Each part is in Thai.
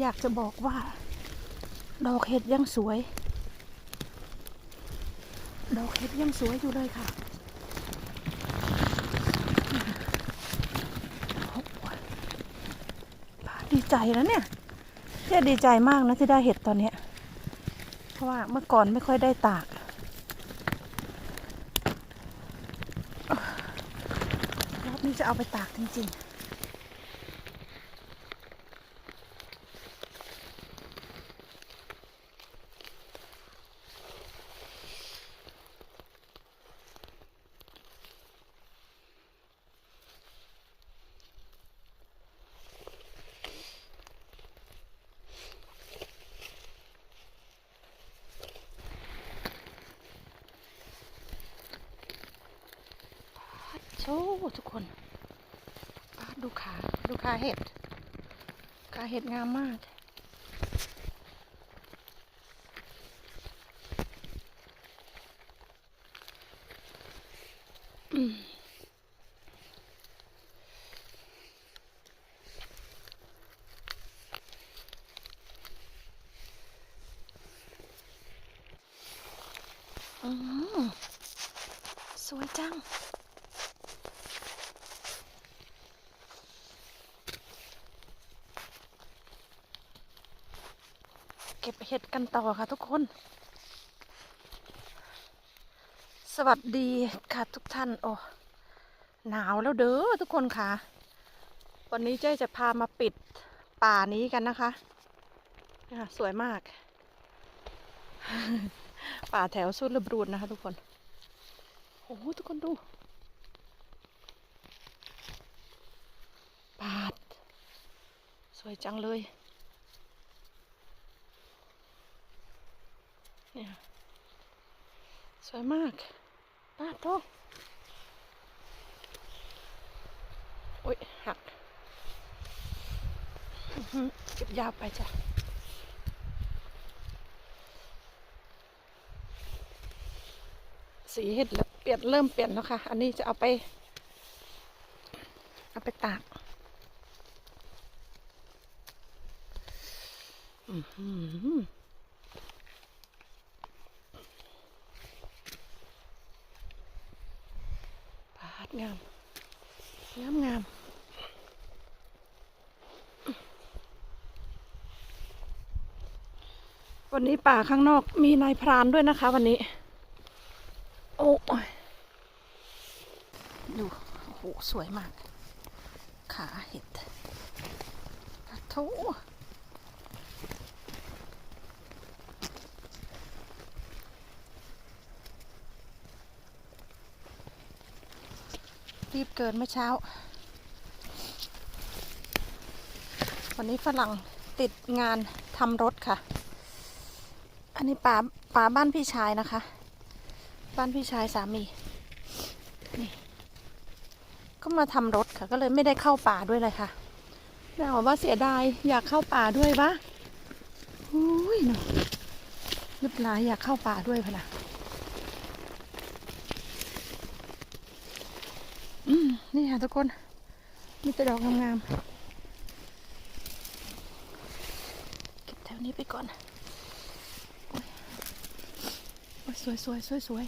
อยากจะบอกว่า ดอกเห็ดยังสวย ดอกเห็ดยังสวยอยู่เลยค่ะดีใจแล้วเนี่ยเจ๊ดีใจมากนะที่ได้เห็ดตอนนี้ เพราะว่าเมื่อก่อนไม่ค่อยได้ตากรอบนี้จะเอาไปตากจริงๆ โซ่ทุกคนดูขา ดูขาเห็ด ขาเห็ดงามมาก อืมอืมสวยจัง เก็บเห็ดกัน ต่อค่ะทุกคน สวัสดีค่ะทุกท่าน โอ้ หนาวแล้วเด้อทุกคนค่ะ วันนี้เจ๊จะพามาปิดป่านี้กันนะคะนะคะสวยมาก ป่าแถวสุดระบรูนนะคะทุกคน โอ้โหทุกคนดูป่าสวยจังเลย เนี่ยสวยมากป้าโตโอ้ยหักอื้อหือเก็บยาวไปจ้ะสีเห็ดเปลี่ยนเริ่มเปลี่ยนแล้วค่ะ อันนี้จะเอาไป เอาไปตากอือหือ ปาด งาม งามงามวันนี้ป่าข้างนอกมีนายพรานด้วยนะคะ วันนี้ โอ้ยดูโอ้โหสวยมาก ขาเห็ดกร รีบเกินเมื่อเช้า วันนี้ฝรั่งติดงานทำรถค่ะ อันนี้ป่าป่าบ้านพี่ชายนะคะ บ้านพี่ชายสามีนี่ก็มาทำรถค่ะ ก็เลยไม่ได้เข้าป่าด้วยเลยค่ะแม่บอกว่าเสียดายอยากเข้าป่าด้วยปะอุ้ยเนาะนึกหลายอยากเข้าป่าด้วยพะนะอืม นี่ค่ะทุกคน มีแต่ดอกงามๆ เก็บแถวนี้ไปก่อนโอ้ยสวยสวยสวยสวย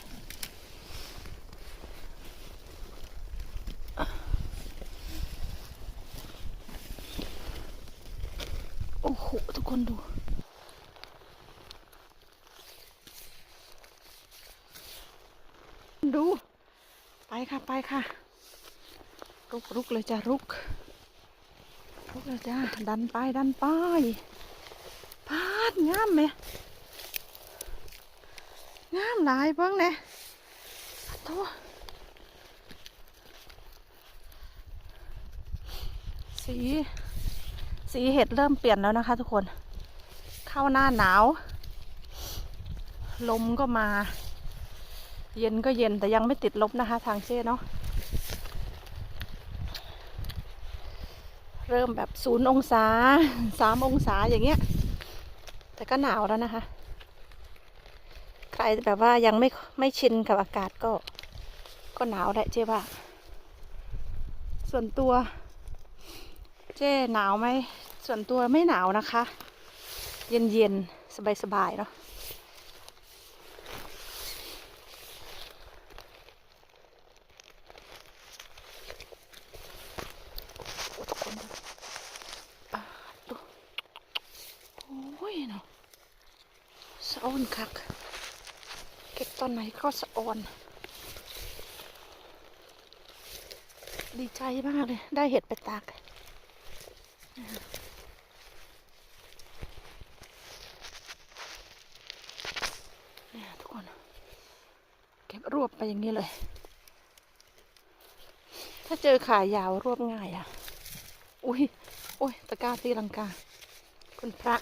โอ้โห ทุกคนดู ดู ไปค่ะ ไปค่ะ รุกเลยจ้ะรุก รุกเลยจ้ะดันไปดันไปพาดงามไหมงามหลายเบิ่งเนี่ยโตสี สีเห็ดเริ่มเปลี่ยนแล้วนะคะทุกคน เข้าหน้าหนาว ลมก็มา เย็นก็เย็นแต่ยังไม่ติดลบนะคะ ทางเจ้เนาะ เริ่มแบบศูนย์องศาสามองศาอย่างเงี้ย แต่ก็หนาวแล้วนะคะ ใครแบบว่ายังไม่ไม่ชินกับอากาศก็ ก็หนาวแหละเจ๊ว่า ส่วนตัว เจ๊หนาวไหมส่วนตัวไม่หนาวนะคะ เย็นเย็นสบายสบายเนาะทุกคนดูอ่าดูโอ้ยเนาะสะออ นคัก เก็บตอนไหนก็สะออน ดีใจมากเลย ได้เห็ดไปตากเนี่ยทุกคน เก็บรวบไปอย่างนี้เลย ถ้าเจอขายาวรวบง่ายอะ อุ้ยอุ้ยตะกร้าตีลังกา คุณพระ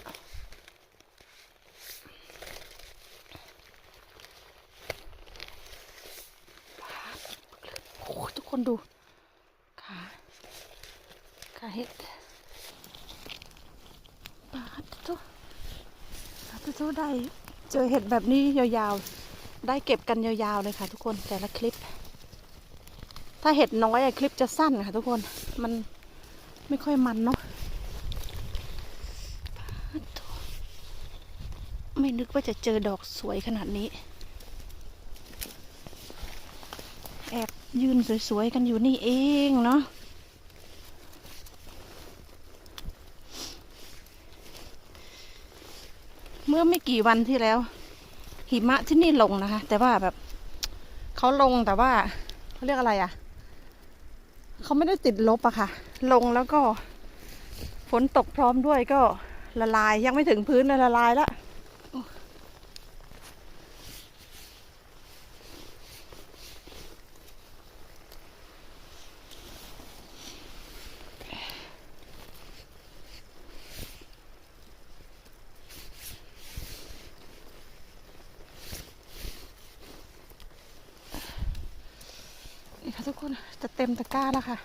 โอ้โหทุกคนดู ขาขาเห็ด ปาดทุกปาดทุกได้เจอเห็ดแบบนี้ยาวๆ ได้เก็บกันยาวๆเลยค่ะทุกคนแต่ละคลิป ถ้าเห็ดน้อยอะคลิปจะสั้นค่ะทุกคนมันไม่ค่อยมันเนาะไม่นึกว่าจะเจอดอกสวยขนาดนี้ แอบยืนสวยๆกันอยู่นี่เองเนาะ เมื่อไม่ กี่วันที่แล้ว หิมะที่นี่ลงนะคะ แต่ว่าแบบเขาลงแต่ว่าเขาเรียกอะไรอะ่ะเขาไม่ได้ติดลบอะค่ะ ลงแล้วก็ฝนตกพร้อมด้วยก็ละลายยังไม่ถึงพื้นเลยละลายแล้ว ทุกคนจะเต็มตะกร้าแล้วค่ะ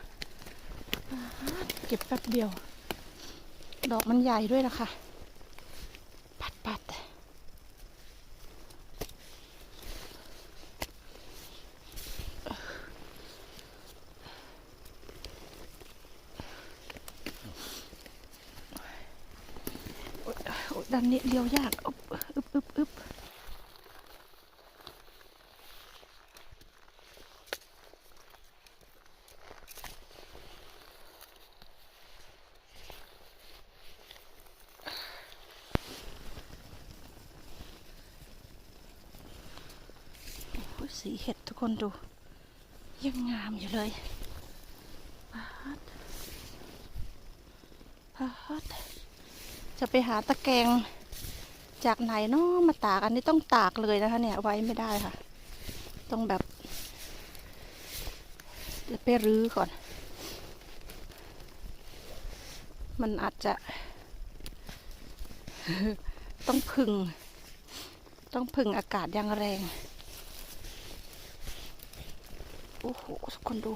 เก็บแป๊บเดียว ดอกมันใหญ่ด้วยนะคะ ปัดปัดดันนี้เลี้ยวยากอึบอึบอึบอึบ โอ้ย สีเห็ดทุกคนดู ยังงามอยู่เลยพาดพาดจะไปหาตะแกรงจากไหนเนาะมาตากอันนี้ต้องตากเลยนะคะเนี่ยไว้ไม่ได้ค่ะ ต้องแบบเดี๋ยวไปรื้อก่อน มันอาจจะ ต้องพึ่ง ต้องพึ่งอากาศอย่างแรง โอ้โหทุกคนดู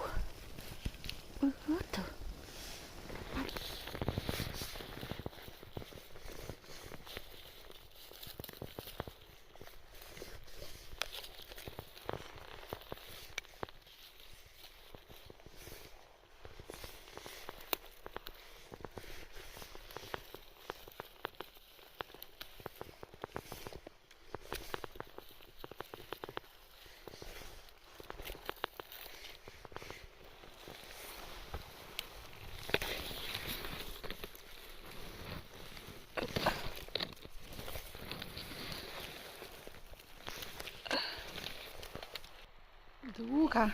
ดูค่ะ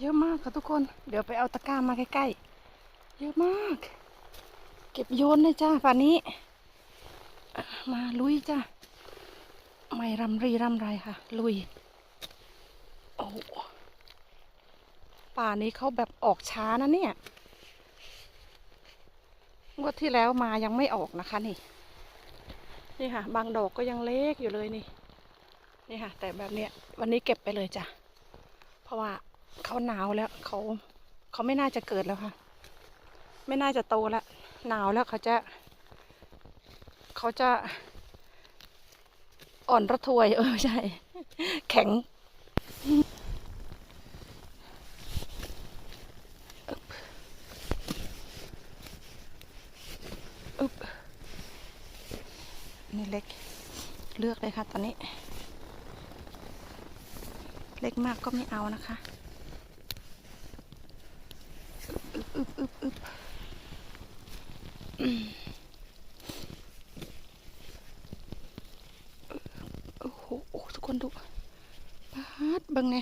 เยอะมากค่ะทุกคน เดี๋ยวไปเอาตะกร้ามาใกล้ๆ เยอะมาก เก็บโยนเลยจ้าป่านนี้ มาลุยจ้าไม่รำรีรำไรค่ะ ลุย โอ้ป่านี้เขาแบบออกช้านะเนี่ยงวดที่แล้วมายังไม่ออกนะคะนี่ นี่ค่ะ บางดอกก็ยังเล็กอยู่เลยนี่ นี่ค่ะ แต่แบบเนี้ยวันนี้เก็บไปเลยจ้ะ เพราะว่าเขาหนาวแล้วเขาเขาไม่น่าจะเกิดแล้วค่ะ ไม่น่าจะโตแล้วหนาวแล้วเขาจะเขาจะอ่อนระทวยเออใช่ แข็ง นี่เล็ก เลือกเลยค่ะตอนนี้ เล็ ก็ไม่เอานะคะอึบอึบอึบอึบโอ้โหทุกคนดูปาดบังไง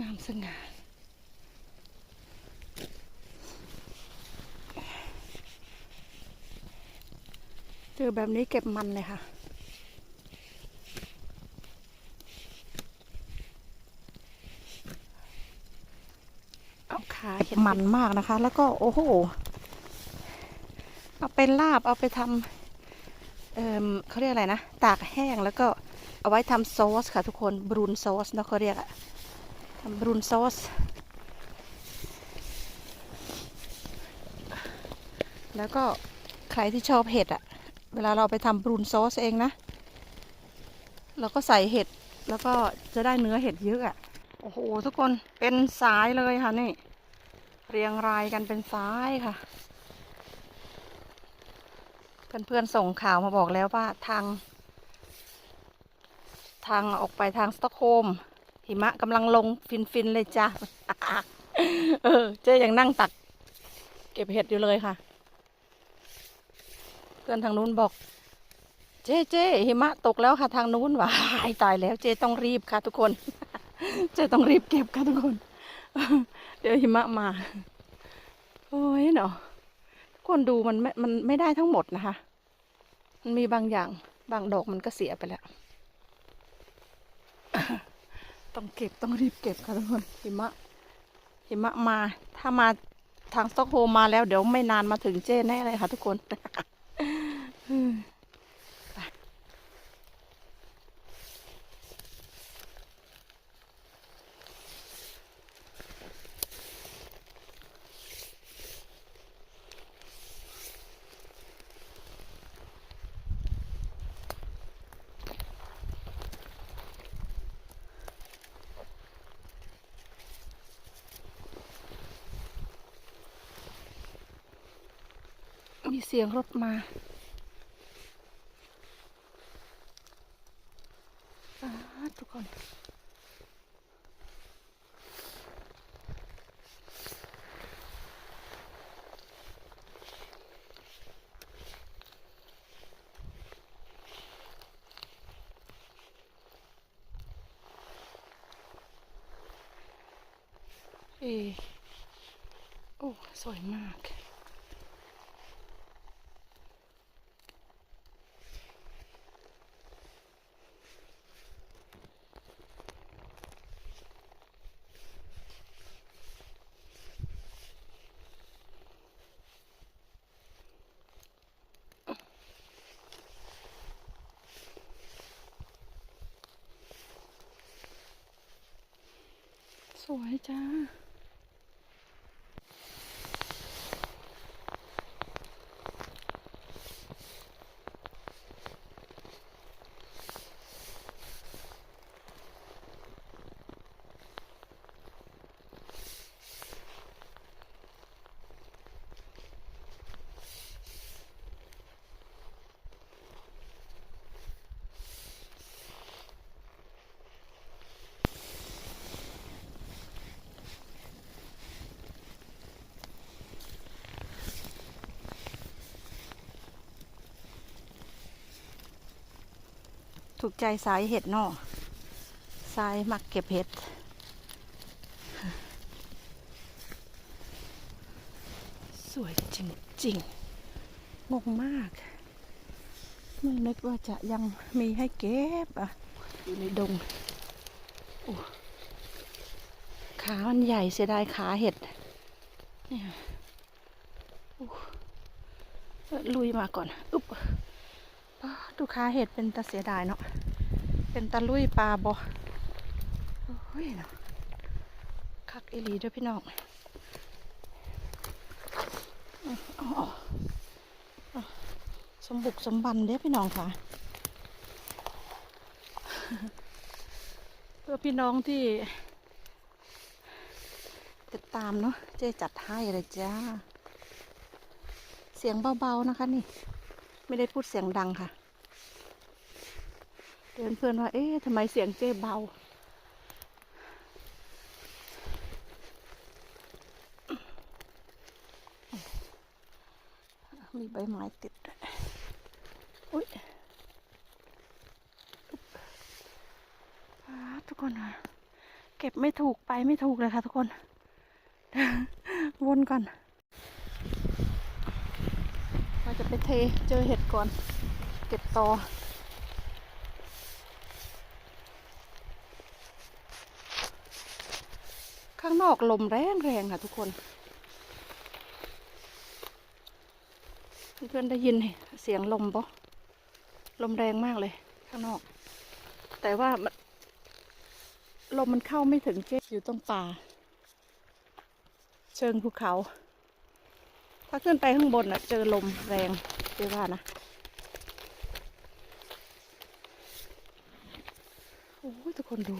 งามสง่าเจอแบบนี้เก็บมันเลยค่ะ เอาขาเห็น มันมากนะคะ แล้วก็โอ้โห เอาไปลาบเอาไปทำเอ่อเขาเรียกอะไรนะ ตากแห้งแล้วก็เอาไว้ทำซอสค่ะทุกคนบรูนซอสเนาะเขาเรียกอะทำบรูนซอส แล้วก็ใครที่ชอบเห็ดอะเวลาเราไปทำบรูนซอสเองนะเราก็ใส่เห็ดแล้วก็จะได้เนื้อเห็ดเยอะอะโอ้โห ทุกคนเป็นสายเลยค่ะนี่ เรียงรายกันเป็นสายค่ะ เพื่อนๆส่งข่าวมาบอกแล้วว่าทาง ทางออกไปทางสตอกโฮล์มหิมะกำลังลงฟินๆเลยจ้าเออเจ๊ยังนั่งตัก เก็บเห็ดอยู่เลยค่ะ เพื่อนทางนู้นบอก เจ๊เจ๊หิมะตกแล้วค่ะทางนู้นว้ายตายแล้วเจ๊ต้องรีบค่ะ ทุกคน เจ๊ต้องรีบเก็บค่ะทุกคน เดี๋ยวหิมะมา โอ้ยเนาะทุกคนดูมันไม่มันไม่ได้ทั้งหมดนะคะ มันมีบางอย่างบางดอกมันก็เสียไปแล้ว ต้องเก็บต้องรีบเก็บค่ะทุกคนหิมะหิมะมา ถ้ามาทางสต็อกโฮลมมาแล้วเดี๋ยวไม่นานมาถึงเจ้แน่เลยค่ะทุกคน สียงรถมาทุกคนเอโอ้ สวยมาก สวยจ้า ถูกใจสายเห็ดเนอสายมักเก็บเห็ด สวยจริงๆ งงมาก ไม่นึกว่าจะยังมีให้เก็บอะ อยู่ในดงขามันใหญ่เสียดายขาเห็ด เนี่ยลุยมาก่อน อุ๊บ ดูขาเห็ดเป็นตาเสียดายเนาะ เป็นตาลุยปลาบอโอ้ยเนาะคักอีหลีเด้วยพี่น้องสมบุกสมบันเด้พี่น้องค่ะ เพื่อพี่น้องที่ ติดตามเนาะ เจ๊จัดให้เลยจ้า เสียงเบาๆนะคะนี่ ไม่ได้พูดเสียงดังค่ะ เตือนเพื่อนว่า เอ๊ะทำไมเสียงเจ๊เบา มีใบไม้ติด อุ้ยอ่าทุกคนค่ะเก็บไม่ถูกไปไม่ถูกเลยค่ะทุกคน วนก่อนเราจะไปเทเจอเห็ดก่อน เก็บต่อ ข้างนอกลมแรงแรงค่ะทุกคน เพื่อนๆได้ยินเสียงลมปะลมแรงมากเลย ข้างนอก แต่ว่าลมมันเข้าไม่ถึงเจ๊อยู่ตรงป่า เชิงภูเขา ถ้าขึ้นไปข้างบนน่ะเจอลมแรงเจ๊ว่านะโอ้ยทุกคนดู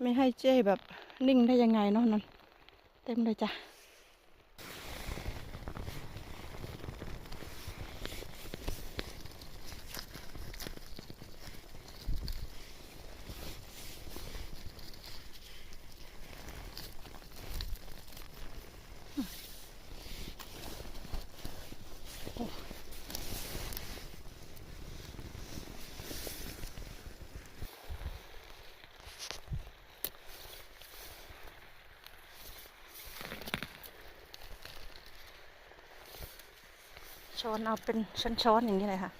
ไม่ให้เจ้แบบนิ่งได้ยังไงเนาะนนเต็มเลยจ้ะ ช้อนเอาเป็นช้อนๆอย่างนี้เลยค่ะ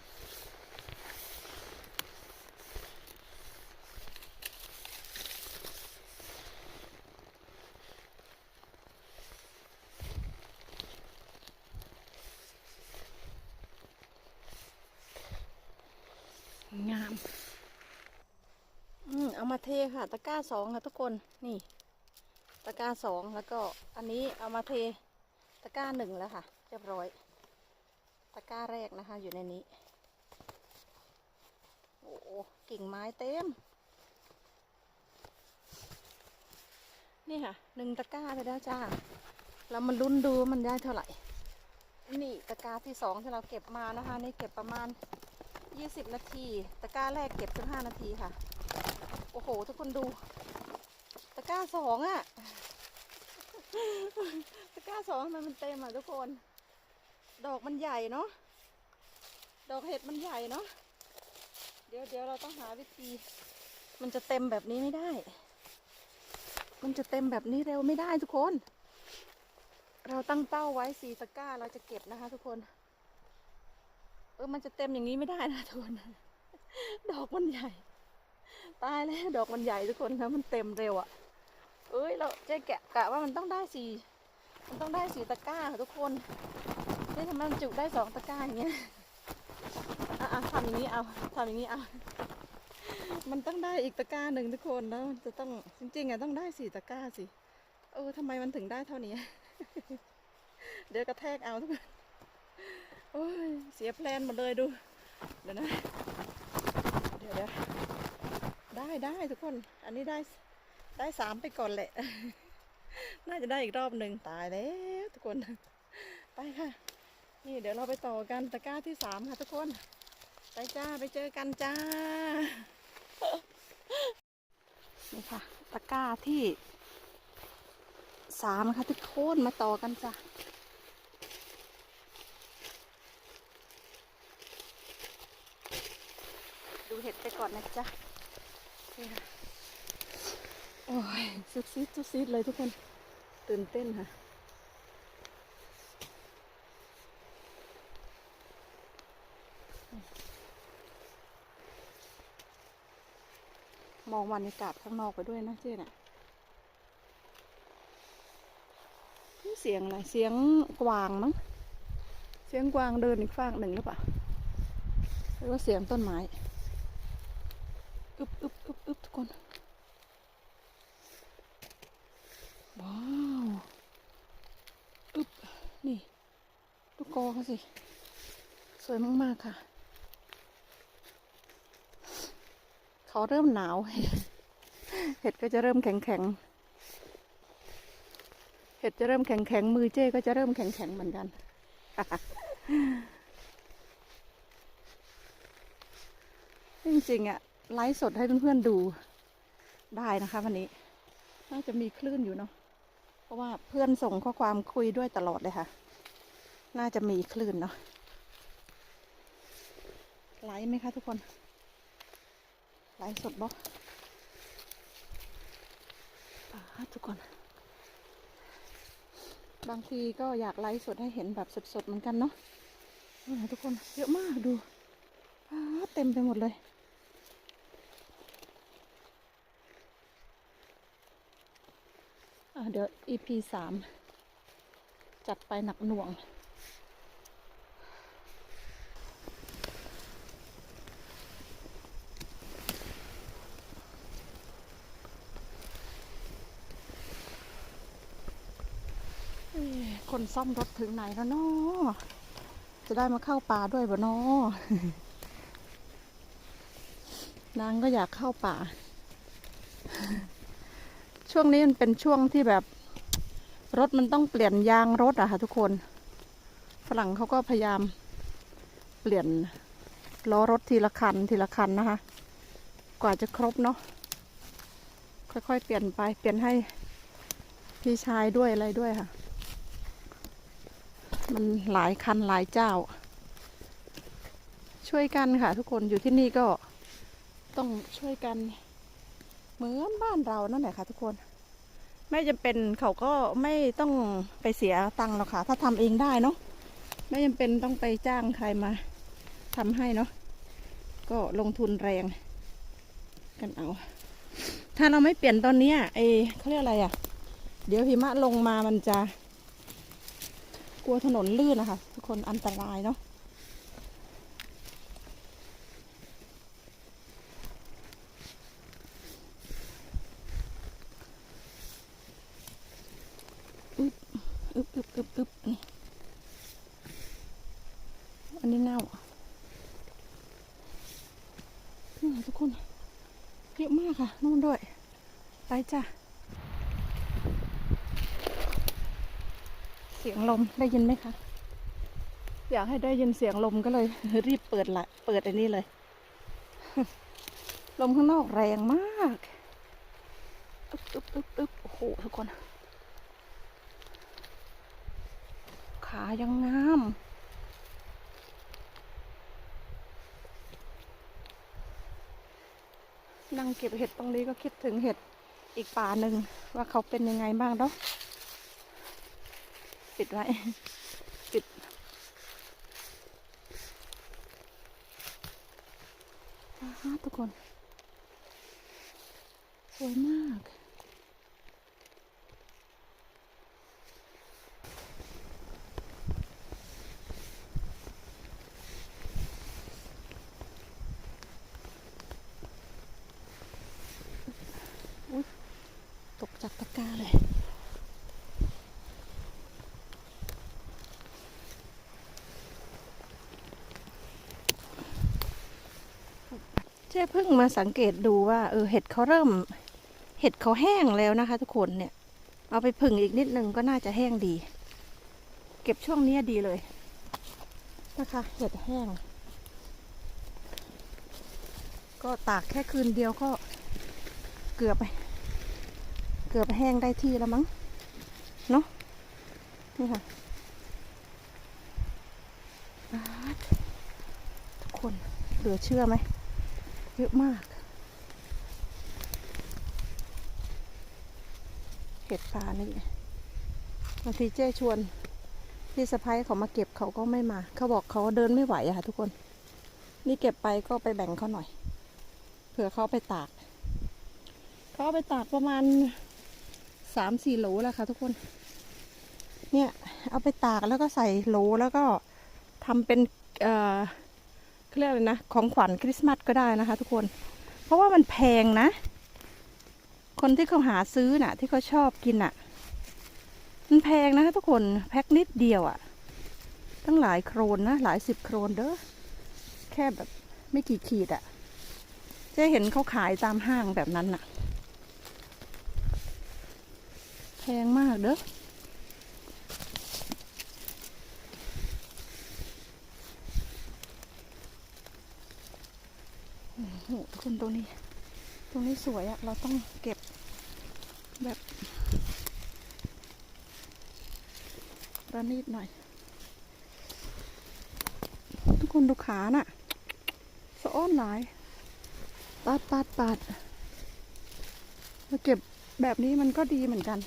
งาม อืม เอามาเทค่ะ ตะกร้าสองค่ะทุกคน นี่ ตะกร้าสองแล้วก็ อันนี้เอามาเท ตะกร้าหนึ่งแล้วค่ะ เรียบร้อย ตะกร้าแรกนะคะ อยู่ในนี้ โอ้โหกิ่งไม้เต็ม นี่ค่ะหนึ่งตะกร้าไปแล้วจ้าเรามาลุ้นดูว่ามันได้เท่าไหร่ นี่ตะกร้าที่สองที่เราเก็บมานะคะ นี่เก็บประมาณยี่สิบนาที ตะกร้าแรกเก็บสิบห้านาทีค่ะ โอ้โห ทุกคนดู ตะกร้าสองอะตะกร้าสองมมันเต็มอะทุกคน ดอกมันใหญ่เนาะ ดอกเห็ดมันใหญ่เนาะ เดี๋ยวเดี๋ยวเราต้องหาวิธี มันจะเต็มแบบนี้ไม่ได้ มันจะเต็มแบบนี้เร็วไม่ได้ทุกคน เราตั้งเป้าไว้สี่ตะกร้าเราจะเก็บนะคะ ทุกคน เออ มันจะเต็มอย่างนี้ไม่ได้นะทุกคน ดอกมันใหญ่ ตายแล้วดอกมันใหญ่ทุกคนนะมันเต็มเร็วอะ่ะ เอ้ยเราจ๊แกะกะว่ามันต้องได้สี่มันต้องได้สี่ตะกร้าค่ะทุกคน นี่ทำไมมันจุได้สองตะกร้าอย่างเงี้ยอะทำอย่างนี้เอาทำอย่างนี้เอา มันต้องได้อีกตะกร้าหนึ่งทุกคนแล้วมันจะต้องจริงๆอะต้องได้สี่ตะกร้าสิเออทำไมมันถึงได้เท่านี้ เดี๋ยวกระแทกเอาทุกคนโอ้ยเสียแพลนหมดเลยดู เดี๋ยวนะ เดี๋ยวเดี๋ยวได้ได้ทุกคน อันนี้ได้ได้สามไปก่อนแหละ น่าจะได้อีกรอบหนึ่งตายแล้วทุกคน ไปค่ะ นี่เดี๋ยวเราไปต่อกันตะกร้าที่สามค่ะทุกคน ไปจ้าไปเจอกันจ้า นี่ค่ะ ตะกร้าที่สามค่ะทุกคนมาต่อกันจ้ะดูเห็ดไปก่อนนะจ๊ะโอ้ยซุดซิดซุดซิดเลยทุกคน ตื่นเต้นค่ะ องบรรยากาศข้างนอกไปด้วยนะเจ๊น่ะนี่เสียงอะไร เสียงกวางมั้ง เสียงกวางเดินอีกฟากหนึ่งหรือเปล่าหรือว่าเสียงต้นไม้ อึบอึบอึบอึบทุกคน ว้าว อึบนี่ลูกกอเขาสิ สวยมาก ๆ ค่ะ เขาเริ่มหนาว เห็ดก็จะเริ่มแข็งแข็งเห็ดจะเริ่มแข็งแข็งมือเจ้ก็จะเริ่มแข็งแข็งเหมือนกันจริงๆอะไลฟ์สดให้เพื่อนๆดูได้นะคะวันนี้น่าจะมีคลื่นอยู่เนาะเพราะว่าเพื่อนส่งข้อความคุยด้วยตลอดเลยค่ะ น่าจะมีคลื่นเนาะไลฟ์ไหมคะทุกคน ไลฟ์สดบอกทุกคน บางทีก็อยากไลฟ์สดให้เห็นแบบสดๆเหมือนกันเนาะทุกคนเยอะมากดูป๊าเต็มไปหมดเลยเดี๋ยว EP สามจัดไปหนักหน่วง เอ้ย คนซ่อมรถถึงไหนแล้วเนาะจะได้มาเข้าป่าด้วยบ่เนาะนางก็อยากเข้าป่า ช่วงนี้มันเป็นช่วงที่แบบ รถมันต้องเปลี่ยนยางรถอะค่ะทุกคน ฝรั่งเขาก็พยายามเปลี่ยนล้อรถทีละคันทีละคันนะคะ กว่าจะครบเนาะค่อยๆเปลี่ยนไปเปลี่ยนให้พี่ชายด้วยอะไรด้วยค่ะ มันหลายคันหลายเจ้า ช่วยกันค่ะ ทุกคนอยู่ที่นี่ก็ต้องช่วยกันเหมือนบ้านเรานั่นแหละค่ะ ทุกคน ไม่จำเป็นเขาก็ไม่ต้องไปเสียตังค์หรอกค่ะ ถ้าทำเองได้เนาะไม่จำเป็นต้องไปจ้างใครมาทำให้เนาะก็ลงทุนแรง กันเอา ถ้าเราไม่เปลี่ยนตอนนี้ยไอเขาเรียกอะไรอะ่ะ เดี๋ยวหิมะลงมามันจะ กลัวถนนลื่นนะคะ ทุกคนอันตรายเนาะอึบอึบอึบอึบอึบนี่อันนี้เน่านี่ทุกคน เยอะมากค่ะนู่นด้วย ไปจ้ะ สียงลมได้ยินไหมคะ อยากให้ได้ยินเสียงลมก็เลย รีบเปิดละเปิดอันนี้เลย ลมข้างนอกแรงมากอึ๊บอึ๊บอึ๊บอึ๊บโอ้โหทุกคน ขายังงามนั่งเก็บเห็ดตรงนี้ก็คิดถึงเห็ดอีกป่าหนึ่งว่าเขาเป็นยังไงบ้างเนาะ ปิดไว้ ปิดอ่าฮะทุกคน สวยมาก อุ๊ย ตกจากตะกร้าเลย เจ๊เพิ่งมาสังเกตดูว่าเออเห็ดเขาเริ่ม เห็ดเขาแห้งแล้วนะคะ ทุกคนเนี่ย เอาไปผึ่งอีกนิดนึงก็น่าจะแห้งดี เก็บช่วงนี้ดีเลยนะคะ เห็ดแห้ง ก็ตากแค่คืนเดียวก็เกือบไป เกือบแห้งได้ที่แล้วมั้งเนาะนี่ค่ะทุกคนเหลือเชื่อไหม เยอะมาก เห็ดป่านี่บางทีเจ้ชวนพี่สะพ้ายเขามาเก็บเขาก็ไม่มา เขาบอกเขาเดินไม่ไหวอะค่ะทุกคน นี่เก็บไปก็ไปแบ่งเขาหน่อย เผื่อเขาไปตาก เขาเอาไปตากประมาณสามสี่โหลแล้วค่ะทุกคน เนี่ย เอาไปตากแล้วก็ใส่โหลแล้วก็ทำเป็นเอ่อ เรียกอะไรนะ ของขวัญคริสต์มาสก็ได้นะคะ ทุกคน เพราะว่ามันแพงนะ คนที่เขาหาซื้อน่ะ ที่เขาชอบกินน่ะ มันแพงนะคะทุกคนแพ็คนิดเดียวอะ่ะ ตั้งหลายโครนนะ หลายสิบโครนเด้อแค่แบบไม่กี่ขีดอะ่ะจะเห็นเขาขายตามห้างแบบนั้นน่ะ แพงมากเด้อ โหทุกคนตรงนี้ ตรงนี้สวยอะเราต้องเก็บแบบระนีดหน่อย ทุกคนดูขาน่ะสะอ้อนหลายปาดปาดปาดมาเก็บแบบนี้มันก็ดีเหมือนกัน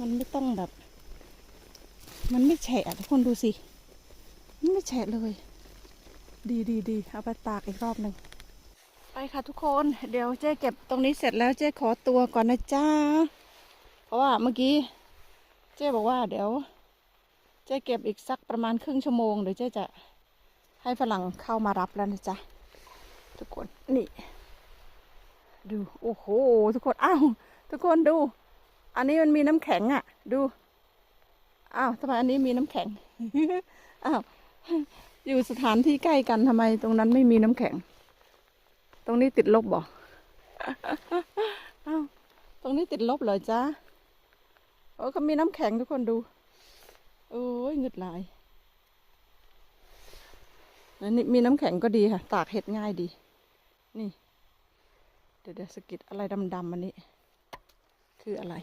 มันไม่ต้องแบบ มันไม่แฉะทุกคนดูสิ มันไม่แฉะเลย ดีดีดีเอาไปตากอีกรอบหนึ่งไปค่ะทุกคนเดี๋ยวเจ๊เก็บตรงนี้เสร็จแล้วเจ๊ขอตัวก่อนนะจ้าเพราะว่าเมื่อกี้เจ๊บอกว่า เดี๋ยว เจ๊เก็บอีกสักประมาณครึ่งชั่วโมงเดี๋ยวเจ๊จะให้ฝรั่งเข้ามารับแล้วนะจ๊ะทุกคนนี่ ดูโอ้โหทุกคนอ้าวทุกคนดู อันนี้มันมีน้ำแข็งอะ่ะ ดูอ้าวทำไมอันนี้มีน้ำแข็งอ้าว อยู่สถานที่ใกล้กันทำไมตรงนั้นไม่มีน้ำแข็ง ตรงนี้ติดลบบ่อ้าวตรงนี้ติดลบเหรอจ๊ะโอ้เขามีน้ำแข็งทุกคนดู โอ้ยหงึดหลายอันนี้มีน้ำแข็งก็ดีค่ะ ตากเห็ดง่ายดี นี่ เดี๋ยวเดี๋ยวสะกิดอะไรดำๆอันนี้ คืออะไร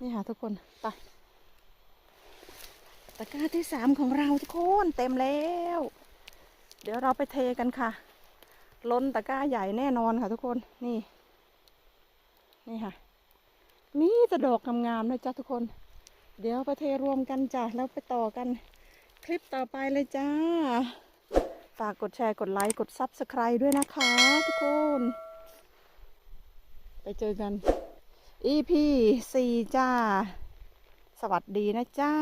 นี่ค่ะทุกคน ไป ตะกร้าที่สามของเราทุกคนเต็มแล้ว เดี๋ยวเราไปเทกันค่ะ ล้นตะกร้าใหญ่แน่นอนค่ะทุกคนนี่ นี่ค่ะมีแต่ดอกงามๆนะจ๊ะทุกคน เดี๋ยวไปเทรวมกันจ้ะแล้วไปต่อกันคลิปต่อไปเลยจ้า ฝากกดแชร์กดไลค์กดซับสไคร b e ด้วยนะคะ ทุกคน ไปเจอกัน EP 4จ้า สวัสดีนะจ้า